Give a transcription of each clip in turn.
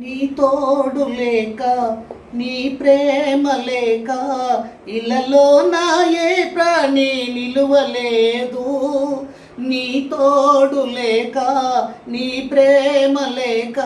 నీ తోడు లేక నీ ప్రేమ లేక ఇళ్ళలో నా ఏ ప్రాణి నిలువలేదు. నీ తోడు లేక నీ ప్రేమ లేక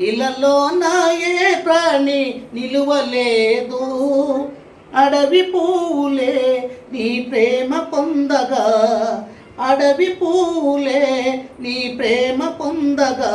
ఇళ్ళలో నా ఏ ప్రాణి నిలువలేదు. అడవి పూలే నీ ప్రేమ పొందగా అడవి పూలే నీ ప్రేమ పొందగా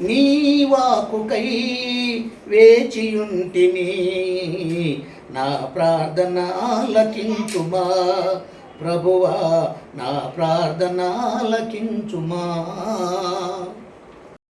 నీ వాకుకై వేచియుంటిని. నా ప్రార్థన ఆలకించుమా ప్రభువా నా ప్రార్థన ఆలకించుమా